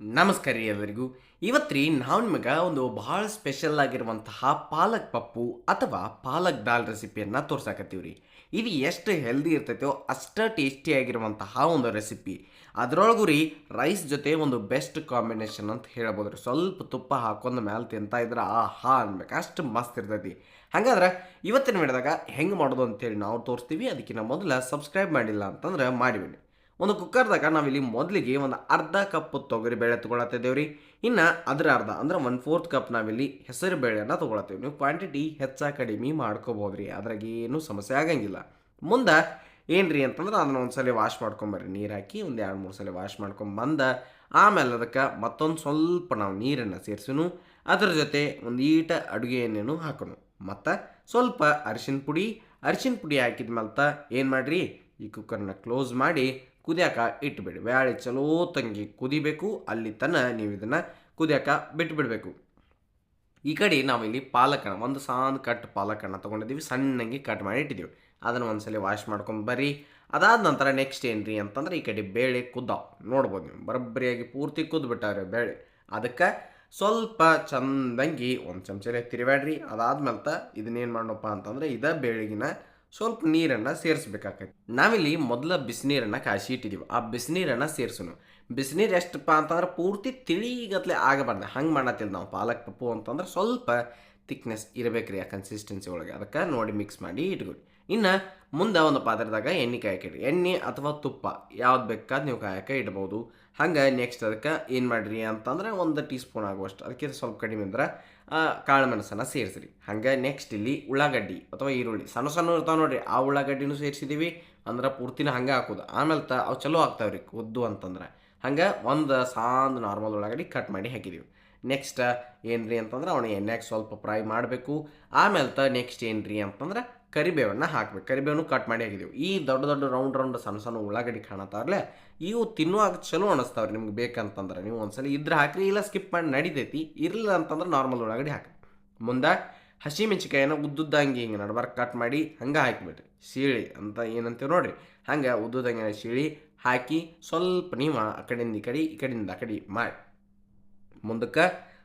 ನಮಸ್ಕಾರ ರೀ ಎಲ್ಲರಿಗೂ. ಇವತ್ತು ರೀ ನಾವು ನಿಮಗೆ ಒಂದು ಭಾಳ ಸ್ಪೆಷಲ್ ಆಗಿರುವಂತಹ ಪಾಲಕ್ ಪಪ್ಪು ಅಥವಾ ಪಾಲಕ್ ದಾಲ್ ರೆಸಿಪಿಯನ್ನು ತೋರ್ಸಾಕತ್ತೀವಿ ರೀ. ಇದು ಎಷ್ಟು ಹೆಲ್ದಿ ಇರ್ತೈತೋ ಅಷ್ಟ ಟೇಸ್ಟಿ ಆಗಿರುವಂತಹ ಒಂದು ರೆಸಿಪಿ ಅದರೊಳಗೂ ರೀ ರೈಸ್ ಜೊತೆ ಒಂದು ಬೆಸ್ಟ್ ಕಾಂಬಿನೇಷನ್ ಅಂತ ಹೇಳ್ಬೋದು ರೀ. ಸ್ವಲ್ಪ ತುಪ್ಪ ಹಾಕೊಂಡು ಮ್ಯಾಲೆ ತಿಂತಾ ಇದ್ರೆ ಆ ಹಾ ಅನ್ಬೇಕು. ಅಷ್ಟು ಮಸ್ತ್ ಇರ್ತೈತಿ. ಹಾಗಾದ್ರೆ ಇವತ್ತಿನ ವಿಡಿಯೋದಾಗ ಹೆಂಗೆ ಮಾಡೋದು ಅಂತೇಳಿ ನಾವು ತೋರಿಸ್ತೀವಿ. ಅದಕ್ಕಿಂತ ಮೊದಲು ಸಬ್ಸ್ಕ್ರೈಬ್ ಮಾಡಿಲ್ಲ ಅಂತಂದ್ರೆ ಮಾಡಿಬಿಡಿ. ಒಂದು ಕುಕ್ಕರ್ದಾಗ ನಾವಿಲ್ಲಿ ಮೊದಲಿಗೆ ಒಂದು ಅರ್ಧ ಕಪ್ ತೊಗರಿ ಬೇಳೆ ತೊಗೊಳತ್ತಿದ್ದೇವೆ ರೀ ಇನ್ನು ಅದರ ಅರ್ಧ ಅಂದ್ರೆ ಒನ್ ಫೋರ್ತ್ ಕಪ್ ನಾವಿಲ್ಲಿ ಹೆಸರು ಬೇಳೆಯನ್ನು ತೊಗೊಳತ್ತೀವಿ. ನೀವು ಕ್ವಾಂಟಿಟಿ ಹೆಚ್ಚ ಕಡಿಮೆ ಮಾಡ್ಕೋಬೋದು ರೀ ಅದ್ರಾಗ ಏನೂ ಸಮಸ್ಯೆ ಆಗಂಗಿಲ್ಲ. ಮುಂದೆ ಏನು ರೀ ಅಂತಂದ್ರೆ ಅದನ್ನ ಒಂದು ಸಲ ವಾಶ್ ಮಾಡ್ಕೊಂಬರ್ರಿ. ನೀರು ಹಾಕಿ ಒಂದು ಎರಡು ಮೂರು ಸಲ ವಾಶ್ ಮಾಡ್ಕೊಂಬಂದ ಆಮೇಲೆ ಅದಕ್ಕೆ ಮತ್ತೊಂದು ಸ್ವಲ್ಪ ನಾವು ನೀರನ್ನು ಸೇರಿಸೋನು. ಅದರ ಜೊತೆ ಒಂದು ಈಟ ಅಡುಗೆ ಎಣ್ಣೆನು ಹಾಕೋಣ ಮತ್ತು ಸ್ವಲ್ಪ ಅರಿಶಿನ ಪುಡಿ. ಅರಿಶಿನ ಪುಡಿ ಹಾಕಿದ ಮೇಲೆ ಏನು ಮಾಡಿರಿ? ಈ ಕುಕ್ಕರ್ನ ಕ್ಲೋಸ್ ಮಾಡಿ ಕುದಿಯಾಕ ಇಟ್ಬಿಡಿ. ಬ್ಯಾಳೆ ಚಲೋ ತಂಗಿ ಕುದಿಬೇಕು, ಅಲ್ಲಿ ತನ ನೀವು ಇದನ್ನು ಕುದಿಯಾಕ ಬಿಟ್ಬಿಡಬೇಕು. ಈ ಕಡೆ ನಾವಿಲ್ಲಿ ಪಾಲಕನ, ಒಂದು ಸಾಂದ್ ಕಟ್ ಪಾಲಕನ್ನ ತೊಗೊಂಡಿದ್ದೀವಿ, ಸಣ್ಣಂಗೆ ಕಟ್ ಮಾಡಿ ಇಟ್ಟಿದ್ದೀವಿ. ಅದನ್ನು ಒಂದ್ಸಲ ವಾಶ್ ಮಾಡ್ಕೊಂಡು ಬರ್ರಿ. ಅದಾದ ನಂತರ ನೆಕ್ಸ್ಟ್ ಏನು ಅಂತಂದ್ರೆ ಈ ಕಡೆ ಬೇಳೆ ಕುದ್ದಾವ್ ನೋಡ್ಬೋದು ನೀವು, ಬರಬ್ಬರಿಯಾಗಿ ಪೂರ್ತಿ ಕುದ್ಬಿಟ್ಟಾರೆ ಬೇಳೆ. ಅದಕ್ಕೆ ಸ್ವಲ್ಪ ಚಂದಂಗಿ ಒಂದು ಚಮಚಲೆ ತಿರುವಾಡ್ರಿ ಅದಾದ್ಮೇಲೆ ಇದನ್ನೇನು ಮಾಡೋಣಪ್ಪ ಅಂತಂದ್ರೆ, ಇದ ಬೇಳೆಗಿನ ಸ್ವಲ್ಪ ನೀರನ್ನು ಸೇರಿಸ್ಬೇಕಾಗೈತಿ ನಾವಿಲ್ಲಿ ಮೊದಲ ಬಿಸಿನೀರನ್ನು ಕಾಯಿಸಿ ಇಟ್ಟಿದ್ದೀವಿ ಆ ಬಿಸಿನೀರನ್ನು ಸೇರಿಸೋಣ. ಬಿಸಿನೀರು ಎಷ್ಟಪ್ಪ ಅಂತಂದ್ರೆ ಪೂರ್ತಿ ತಿಳಿಗತ್ಲೆ ಆಗಬಾರ್ದು. ಹಂಗೆ ಮಾಡತ್ತಿಲ್ಲ ನಾವು. ಪಾಲಕ್ ಪಪ್ಪು ಅಂತಂದ್ರೆ ಸ್ವಲ್ಪ ತಿಕ್ನೆಸ್ ಇರಬೇಕ್ರಿ ಆ ಕನ್ಸಿಸ್ಟೆನ್ಸಿ ಒಳಗೆ. ಅದಕ್ಕೆ ನೋಡಿ ಮಿಕ್ಸ್ ಮಾಡಿ ಇಟ್ಕೊಳ್ಳಿ ಇನ್ನು ಮುಂದೆ ಒಂದು ಪಾತ್ರದಾಗ ಎಣ್ಣೆ ಕಾಯಕಿಡ್ರಿ ಎಣ್ಣೆ ಅಥವಾ ತುಪ್ಪ ಯಾವ್ದು ಬೇಕಾದ ನೀವು ಕಾಯಕ್ಕೆ ಇಡ್ಬೋದು. ಹಂಗೆ ನೆಕ್ಸ್ಟ್ ಅದಕ್ಕೆ ಏನು ಮಾಡಿರಿ ಅಂತಂದ್ರೆ ಒಂದು ಟೀ ಸ್ಪೂನ್ ಆಗುವಷ್ಟು. ಅದಕ್ಕೆ ಸ್ವಲ್ಪ ಕಡಿಮೆ ಅಂದ್ರೆ ಆ, ಕಾಳು ಮೆಣಸನ್ನು ಸೇರಿಸ್ರಿ. ಹಂಗೆ ನೆಕ್ಸ್ಟ್ ಇಲ್ಲಿ ಉಳ್ಳಾಗಡ್ಡಿ ಅಥವಾ ಈರುಳ್ಳಿ. ಸಣ್ಣ ಸಣ್ಣ ಇರ್ತಾವೆ ನೋಡ್ರಿ ಆ ಉಳ್ಳಾಗಡ್ಡಿನೂ ಸೇರಿಸಿದ್ದೀವಿ ಅಂದ್ರೆ ಪೂರ್ತಿನ ಹಂಗೆ ಹಾಕೋದು. ಆಮೇಲೆ ತ ಅವು ಚಲೋ ಆಗ್ತಾವೆ ರೀ ಉದ್ದು ಅಂತಂದ್ರೆ. ಹಂಗೆ ಒಂದು ಸಾಂದ್ ನಾರ್ಮಲ್ ಉಳ್ಳಾಗಡ್ಡಿ ಕಟ್ ಮಾಡಿ ಹಾಕಿದ್ದೀವಿ ನೆಕ್ಸ್ಟ್ ಏನು ರೀ ಅಂತಂದ್ರೆ ಅವನು ಎಣ್ಣೆಗೆ ಸ್ವಲ್ಪ ಫ್ರೈ ಮಾಡಬೇಕು. ಆಮೇಲೆ ತ ನೆಕ್ಸ್ಟ್ ಏನು ರೀ ಅಂತಂದ್ರೆ ಕರಿಬೇವನ್ನ ಹಾಕ್ಬೇಕು. ಕರಿಬೇವನ್ನು ಕಟ್ ಮಾಡಿ ಹಾಕಿದ್ದೀವಿ ಈ ದೊಡ್ಡ ದೊಡ್ಡ ರೌಂಡ್ ರೌಂಡ್ ಸಣ್ಣ ಸಣ್ಣ ಉಳ್ಳಾಗಡ್ಡಿ ಕಾಣತ್ತಾರಲ್ಲ ಇವು ತಿನ್ನುವಾಗ ಚಲೋ ಅನಿಸ್ತಾವ್ರಿ ನಿಮ್ಗೆ ಬೇಕಂತಂದ್ರೆ. ನೀವು ಒಂದ್ಸಲ ಇದ್ರೆ ಹಾಕ್ರಿ, ಇಲ್ಲ ಸ್ಕಿಪ್ ಮಾಡಿ ನಡಿತೈತಿ. ಇರಲಿಲ್ಲ ಅಂತಂದ್ರೆ ನಾರ್ಮಲ್ ಉಳ್ಳಾಗಡ್ಡಿ ಹಾಕಿ ಮುಂದೆ ಹಸಿ ಹಸಿಮೆಣ್ಸಿಕಾಯಿನ ಉದ್ದುದ್ದಂಗೆ ಹಿಂಗೆ ನಡ್ಬಾರ್ದು. ಕಟ್ ಮಾಡಿ ಹಂಗೆ ಹಾಕಿಬಿಟ್ರಿ ಸೀಳಿ ಅಂತ ಏನಂತೀವಿ ನೋಡ್ರಿ? ಹಂಗೆ ಉದ್ದುದಂಗೆ ಸೀಳಿ ಹಾಕಿ ಸ್ವಲ್ಪ ನೀವು ಆ ಕಡೆಯಿಂದ ಈ ಕಡೆ, ಈ ಕಡೆಯಿಂದ ಆ ಕಡೆ ಮಾಡಿ. ಮುಂದಕ್ಕೆ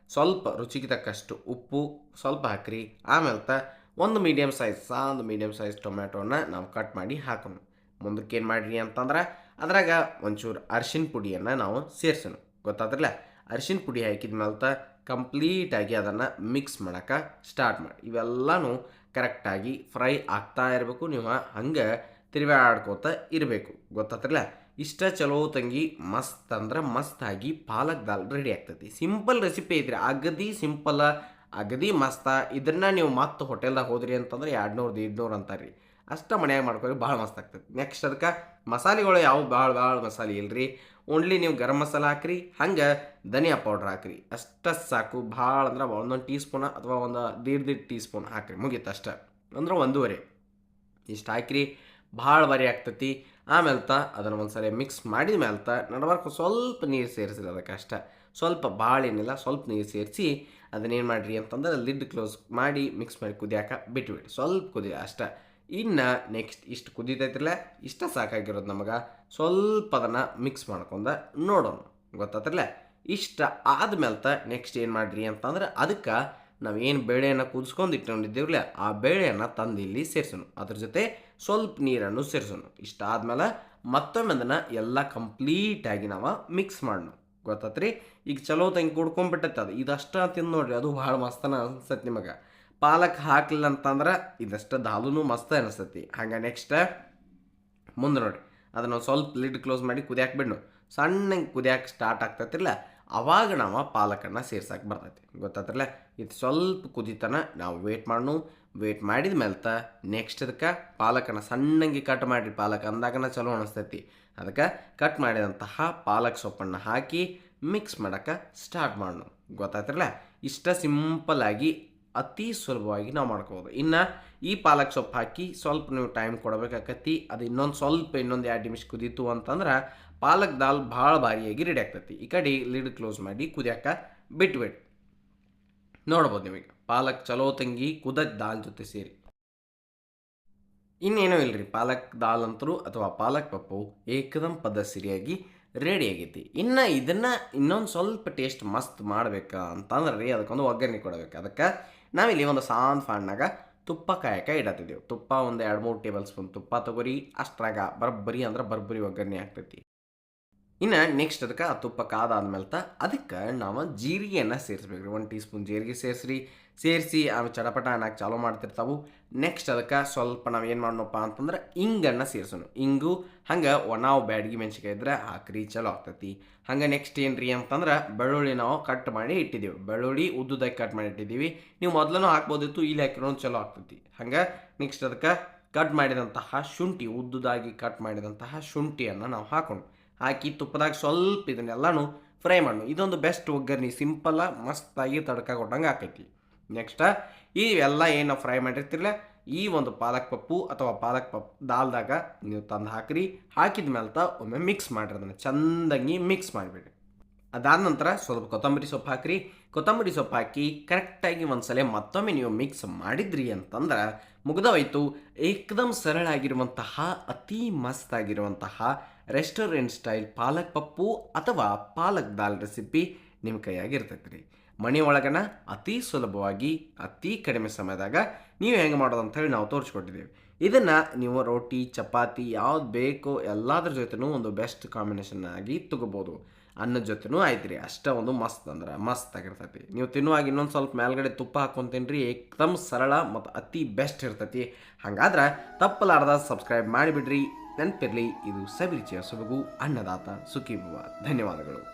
ಸ್ವಲ್ಪ ರುಚಿಗೆ ತಕ್ಕಷ್ಟು ಉಪ್ಪು ಸ್ವಲ್ಪ ಹಾಕ್ರಿ. ಆಮೇಲೆ ತ ಒಂದು ಮೀಡಿಯಮ್ ಸೈಜ್ ಸಾಂದು ಮೀಡಿಯಮ್ ಸೈಜ್ ಟೊಮ್ಯಾಟೋನ ನಾವು ಕಟ್ ಮಾಡಿ ಹಾಕೋಣ. ಮುಂದಕ್ಕೆ ಏನು ಮಾಡಿರಿ ಅಂತಂದ್ರೆ ಅದ್ರಾಗ ಒಂಚೂರು ಅರ್ಶಿನ ಪುಡಿಯನ್ನು ನಾವು ಸೇರಿಸೋಣ. ಗೊತ್ತಾದ್ರಲ್ಲ? ಅರ್ಶಿನ ಪುಡಿ ಹಾಕಿದ ಮೇಲೆ ಕಂಪ್ಲೀಟಾಗಿ ಅದನ್ನು ಮಿಕ್ಸ್ ಮಾಡೋಕೆ ಸ್ಟಾರ್ಟ್ ಮಾಡಿ. ಇವೆಲ್ಲನೂ ಕರೆಕ್ಟಾಗಿ ಫ್ರೈ ಆಗ್ತಾ ಇರಬೇಕು. ನೀವು ಹಂಗೆ ತಿರುವಾಡ್ಕೋತ ಇರಬೇಕು. ಗೊತ್ತಾತ್ರಲ್ಲ ಇಷ್ಟ ಚಲೋ ತಂಗಿ, ಮಸ್ತ್ ಅಂದ್ರೆ ಆಗಿ ಪಾಲಕ್ ದಾಲ್ ರೆಡಿ ಆಗ್ತೈತಿ. ಸಿಂಪಲ್ ರೆಸಿಪಿ ಐತ್ರಿ ಅಗದಿ ಸಿಂಪಲ್ ಅಗದಿ ಮಸ್ತ. ಇದನ್ನ ನೀವು ಮತ್ತೆ ಹೋಟೆಲ್ದಾಗ ಹೋದ್ರಿ ಅಂತಂದ್ರೆ ಎರಡು ನೂರು ನೂರು ಅಂತಾರೆ ರೀ ಅಷ್ಟ ಮನ್ಯಾಗ ಮಾಡ್ಕೊರಿ ಭಾಳ ಮಸ್ತ್ ಆಗ್ತೈತಿ. ನೆಕ್ಸ್ಟ್ ಅದಕ್ಕೆ ಮಸಾಲೆಗಳು ಯಾವ ಭಾಳ ಭಾಳ ಮಸಾಲೆ ಇಲ್ರಿ? ಓನ್ಲಿ ನೀವು ಗರಂ ಮಸಾಲೆ ಹಾಕ್ರಿ, ಹಂಗೆ ಧನಿಯಾ ಪೌಡ್ರ್ ಹಾಕ್ರಿ. ಅಷ್ಟ ಸಾಕು. ಭಾಳ ಅಂದ್ರೆ ಒಂದೊಂದು ಟೀ ಸ್ಪೂನ್ ಅಥವಾ ಒಂದು ದೀಡ್ ದೀಡ್ ಟೀ ಸ್ಪೂನ್ ಹಾಕ್ರಿ. ಮುಗೀತು ಅಷ್ಟೇ. ಅಂದ್ರೆ ಒಂದೂವರೆ. ಇಷ್ಟು ಹಾಕ್ರಿ, ಭಾಳ ಬರಿ ಆಗ್ತೈತಿ. ಆಮೇಲೆ ತ ಅದನ್ನು ಒಂದ್ಸರಿ ಮಿಕ್ಸ್ ಮಾಡಿದ ಮೇಲೆ ತ ಸ್ವಲ್ಪ ನೀರು ಸೇರಿಸಿರಿ ಅದಕ್ಕೆ ಅಷ್ಟೇ. ಸ್ವಲ್ಪ ಭಾಳ ಏನಿಲ್ಲ ಸ್ವಲ್ಪ ನೀರು ಸೇರಿಸಿ ಅದನ್ನೇನು ಮಾಡಿರಿ ಅಂತಂದ್ರೆ ಲಿಡ್ ಕ್ಲೋಸ್ ಮಾಡಿ ಮಿಕ್ಸ್ ಮಾಡಿ ಕುದಿಯಾಕ ಬಿಟ್ಬಿಡಿ. ಸ್ವಲ್ಪ ಕುದಿ ಅಷ್ಟೇ. ಇನ್ನು ನೆಕ್ಸ್ಟ್ ಇಷ್ಟು ಕುದೀತೈತಿಲ್ಲ ಇಷ್ಟ ಸಾಕಾಗಿರೋದು ನಮಗೆ ಸ್ವಲ್ಪ ಅದನ್ನು ಮಿಕ್ಸ್ ಮಾಡ್ಕೊಂಡ ನೋಡೋಣ. ಗೊತ್ತಾತ್ರಲ್ಲ? ಇಷ್ಟ ಆದ್ಮೇಲೆ ನೆಕ್ಸ್ಟ್ ಏನು ಮಾಡಿರಿ ಅಂತಂದ್ರೆ ಅದಕ್ಕೆ ನಾವು ಏನು ಬೇಳೆಯನ್ನು ಕುದಿಸ್ಕೊಂಡು ಇಟ್ಕೊಂಡಿದ್ದೀವಲ್ಲ ಆ ಬೇಳೆಯನ್ನು ತಂದು ಇಲ್ಲಿ ಸೇರಿಸೋಣ. ಅದ್ರ ಜೊತೆ ಸ್ವಲ್ಪ ನೀರನ್ನು ಸೇರಿಸೋಣ. ಇಷ್ಟ ಆದಮೇಲೆ ಮತ್ತೊಮ್ಮೆ ಅದನ್ನು ಎಲ್ಲ ಕಂಪ್ಲೀಟಾಗಿ ನಾವು ಮಿಕ್ಸ್ ಮಾಡೋಣ. ಗೊತ್ತಾತ್ರಿ? ಈಗ ಚಲೋ ತಂಗಿ ಕುಡ್ಕೊಂಡ್ಬಿಟ್ಟೈತೆ ಅದು. ಇದಷ್ಟ ತಿಂದು ನೋಡ್ರಿ, ಅದು ಭಾಳ ಮಸ್ತನ ಅನ್ಸತ್ತೆ ನಿಮಗೆ. ಪಾಲಕ್ ಹಾಕ್ಲಿಲ್ಲ ಅಂತಂದ್ರೆ ಇದಷ್ಟು ದಾಲೂ ಮಸ್ತ ಅನಿಸ್ತೈತಿ ಹಂಗೆ ನೆಕ್ಸ್ಟ್ ಮುಂದೆ ನೋಡಿರಿ. ಅದನ್ನು ಸ್ವಲ್ಪ ಲಿಡ್ ಕ್ಲೋಸ್ ಮಾಡಿ ಕುದಿಯಾಕೆ ಬಿಡ್ನು. ಸಣ್ಣಗೆ ಕುದಿಯಾಕೆ ಸ್ಟಾರ್ಟ್ ಆಗ್ತೈತಿಲ್ಲ ಅವಾಗ ನಾವು ಪಾಲಕನ್ನು ಸೇರ್ಸಕ್ಕೆ ಬರ್ತೈತಿ. ಗೊತ್ತಾತ್ರಲ್ಲ? ಇದು ಸ್ವಲ್ಪ ಕುದಿತನ ನಾವು ವೇಟ್ ಮಾಡೋಣ ವೇಟ್ ಮಾಡಿದ ಮೇಲೆ ತ ನೆಕ್ಸ್ಟ್ ಅದಕ್ಕೆ ಪಾಲಕನ ಸಣ್ಣಂಗೆ ಕಟ್ ಮಾಡಿರಿ. ಪಾಲಕ್ ಅಂದಾಗನ ಚಲೋ ಅನಿಸ್ತೈತಿ. ಅದಕ್ಕೆ ಕಟ್ ಮಾಡಿದಂತಹ ಪಾಲಕ್ ಸೊಪ್ಪನ್ನು ಹಾಕಿ ಮಿಕ್ಸ್ ಮಾಡೋಕ್ಕೆ ಸ್ಟಾರ್ಟ್ ಮಾಡೋಣ ಗೊತ್ತಾಯ್ತಿರಲ್ಲ? ಇಷ್ಟ ಸಿಂಪಲ್ ಆಗಿ ಅತಿ ಸುಲಭವಾಗಿ ನಾವು ಮಾಡ್ಕೋಬೋದು. ಇನ್ನು ಈ ಪಾಲಕ್ ಸೊಪ್ಪು ಹಾಕಿ ಸ್ವಲ್ಪ ನೀವು ಟೈಮ್ ಕೊಡಬೇಕಾಕತಿ ಅದು ಇನ್ನೊಂದು ಸ್ವಲ್ಪ ಇನ್ನೊಂದು ಎರಡು ನಿಮಿಷ ಕುದೀತು ಅಂತಂದ್ರೆ ಪಾಲಕ್ ದಾಲ್ ಭಾಳ ಭಾರಿಯಾಗಿ ರೆಡಿ ಆಗ್ತೈತಿ. ಈ ಕಡೆ ಲಿಡ್ ಕ್ಲೋಸ್ ಮಾಡಿ ಕುದಿಯಾಕ ಬಿಟ್ಬಿಟ್ಟು ನೋಡ್ಬೋದು ನಿಮಗೆ. ಪಾಲಕ್ ಚಲೋ ತಂಗಿ ಕುದ ದಾಲ್ ಜೊತೆ ಸೇರಿ. ಇನ್ನೇನೂ ಇಲ್ರಿ, ಪಾಲಕ್ ದಾಲ್ ಅಂತರೂ ಅಥವಾ ಪಾಲಕ್ ಪಪ್ಪು ಏಕದಂ ಸಿರಿಯಾಗಿ ರೆಡಿ ಆಗೈತಿ. ಇನ್ನು ಇದನ್ನು ಇನ್ನೊಂದು ಸ್ವಲ್ಪ ಟೇಸ್ಟ್ ಮಸ್ತ್ ಮಾಡ್ಬೇಕು ಅಂತಂದ್ರೆ ರೀ ಅದಕ್ಕೊಂದು ಒಗ್ಗರಣೆ ಕೊಡಬೇಕು. ಅದಕ್ಕೆ ನಾವಿಲ್ಲಿ ಒಂದು ಸಾನ್ ಫಾಣ್ಣಾಗ ತುಪ್ಪ ಕಾಯಕ ಇಡತ್ತಿದ್ದೆವು ತುಪ್ಪ ಒಂದು ಎರಡು ಮೂರು ಟೇಬಲ್ ಸ್ಪೂನ್ ತುಪ್ಪ ತೊಗೊರಿ, ಅಷ್ಟ್ರಾಗ ಬರಬ್ಬರಿ ಅಂದ್ರೆ ಬರ್ಬರಿ ಒಗ್ಗರಣೆ ಆಗ್ತೈತಿ. ಇನ್ನು ನೆಕ್ಸ್ಟ್ ಅದಕ್ಕೆ ಆ ತುಪ್ಪ ತ ಅದಕ್ಕೆ ನಾವು ಜೀರಿಗೆಯನ್ನು ಸೇರಿಸ್ಬೇಕು ರೀ ಒಂದು ಟೀ ಸ್ಪೂನ್ ಜೀರಿಗೆ ಸೇರಿಸ್ರಿ. ಸೇರಿಸಿ ಆಮೇಲೆ ಚಡಪಟ ಅನ್ನಕ್ಕೆ ಚಾಲೂ ಮಾಡ್ತಿರ್ತಾವು. ನೆಕ್ಸ್ಟ್ ಅದಕ್ಕೆ ಸ್ವಲ್ಪ ನಾವು ಏನು ಮಾಡೋಣಪ್ಪ ಅಂತಂದ್ರೆ ಇಂಗನ್ನು ಸೇರಿಸೋಣ ಇಂಗು, ಹಂಗೆ ಒಣಾವು ಬ್ಯಾಡಗಿ ಮೆಣಸಿಕಾಯಿ ಇದ್ರೆ ಹಾಕ್ರಿ, ಚಲೋ ಆಗ್ತೈತಿ. ಹಂಗೆ ನೆಕ್ಸ್ಟ್ ಏನು ರೀ ಅಂತಂದ್ರೆ ಬೆಳ್ಳುಳ್ಳಿ ನಾವು ಕಟ್ ಮಾಡಿ ಇಟ್ಟಿದ್ದೀವಿ ಬೆಳ್ಳುಳ್ಳಿ ಉದ್ದುದಾಗಿ ಕಟ್ ಮಾಡಿ ಇಟ್ಟಿದ್ದೀವಿ ನೀವು ಮೊದಲೂ ಹಾಕ್ಬೋದಿತ್ತು, ಇಲ್ಲಿ ಹಾಕಿರೋದು ಚಲೋ ಆಗ್ತೈತಿ. ಹಂಗೆ ನೆಕ್ಸ್ಟ್ ಅದಕ್ಕೆ ಕಟ್ ಮಾಡಿದಂತಹ ಶುಂಠಿ, ಉದ್ದುದಾಗಿ ಕಟ್ ಮಾಡಿದಂತಹ ಶುಂಠಿಯನ್ನು ನಾವು ಹಾಕೊಂಡು ಹಾಕಿ ತುಪ್ಪದಾಗ ಸ್ವಲ್ಪ ಇದನ್ನೆಲ್ಲನೂ ಫ್ರೈ ಮಾಡು ಇದೊಂದು ಬೆಸ್ಟ್ ಒಗ್ಗರಣೆ. ಸಿಂಪಲ್ಲ ಮಸ್ತಾಗಿ ತಡ್ಕ ಕೊಟ್ಟಂಗೆ ಆಕೈತಿ ನೆಕ್ಸ್ಟ್ ಇವೆಲ್ಲ ಏನು ಫ್ರೈ ಮಾಡಿರ್ತಿರಲ್ಲ ಈ ಒಂದು ಪಾಲಕ್ ಪಪ್ಪು ಅಥವಾ ಪಾಲಕ್ ಪಪ್, ದಾಲ್ದಾಗ ನೀವು ತಂದು ಹಾಕ್ರಿ. ಹಾಕಿದ ಮೇಲೆ ತ ಒಮ್ಮೆ ಮಿಕ್ಸ್ ಮಾಡಿರಿ. ಅದನ್ನು ಚಂದಂಗಿ ಮಿಕ್ಸ್ ಮಾಡಿಬಿಡ್ರಿ. ಅದಾದ ನಂತರ ಸ್ವಲ್ಪ ಕೊತ್ತಂಬರಿ ಸೊಪ್ಪು ಹಾಕ್ರಿ. ಕೊತ್ತಂಬರಿ ಸೊಪ್ಪು ಹಾಕಿ ಕರೆಕ್ಟಾಗಿ ಒಂದ್ಸಲ ಮತ್ತೊಮ್ಮೆ ನೀವು ಮಿಕ್ಸ್ ಮಾಡಿದ್ರಿ ಅಂತಂದ್ರೆ ಮುಗಿದೋಯ್ತು. ಏಕದಮ್ ಸರಳ ಆಗಿರುವಂತಹ ಅತಿ ಮಸ್ತ್ ಆಗಿರುವಂತಹ ರೆಸ್ಟೋರೆಂಟ್ ಸ್ಟೈಲ್ ಪಾಲಕ್ ಪಪ್ಪು ಅಥವಾ ಪಾಲಕ್ ದಾಲ್ ರೆಸಿಪಿ ನಿಮ್ಮ ಕೈಯಾಗಿರ್ತೈತೆ ರೀ ಮನೆ ಒಳಗನ ಅತಿ ಸುಲಭವಾಗಿ, ಅತಿ ಕಡಿಮೆ ಸಮಯದಾಗ ನೀವು ಹೆಂಗೆ ಮಾಡೋದು ಅಂತ ಹೇಳಿ ನಾವು ತೋರಿಸ್ಕೊಟ್ಟಿದ್ದೀವಿ ಇದನ್ನು ನೀವು ರೋಟಿ, ಚಪಾತಿ, ಯಾವ್ದು ಬೇಕೋ ಎಲ್ಲದ್ರ ಜೊತೆನೂ ಒಂದು ಬೆಸ್ಟ್ ಕಾಂಬಿನೇಷನ್ ಆಗಿ ತಗೋಬೋದು. ಅನ್ನದ ಜೊತೆನೂ ಆಯ್ತು ರೀ. ಅಷ್ಟೇ ಒಂದು ಮಸ್ತ್ ಅಂದ್ರೆ, ಮಸ್ತ್ ಆಗಿರ್ತೈತಿ. ನೀವು ತಿನ್ನುವಾಗ ಇನ್ನೊಂದು ಸ್ವಲ್ಪ ಮೇಲ್ಗಡೆ ತುಪ್ಪ ಹಾಕ್ಕೊಂತೀನಿ ಏಕ್ದಮ್ ಸರಳ ಮತ್ತು ಅತಿ ಬೆಸ್ಟ್ ಇರ್ತೈತಿ. ಹಂಗಾದ್ರೆ ತಪ್ಪಲಾರ್ದ ಸಬ್ಸ್ಕ್ರೈಬ್ ಮಾಡಿಬಿಡ್ರಿ. ನೆನಪಿರಲಿ, ಇದು ಸವಿರುಚಿಯ ಸೊಬಗು, ಅನ್ನದಾತ ಸುಖಿ ಧನ್ಯವಾದಗಳು.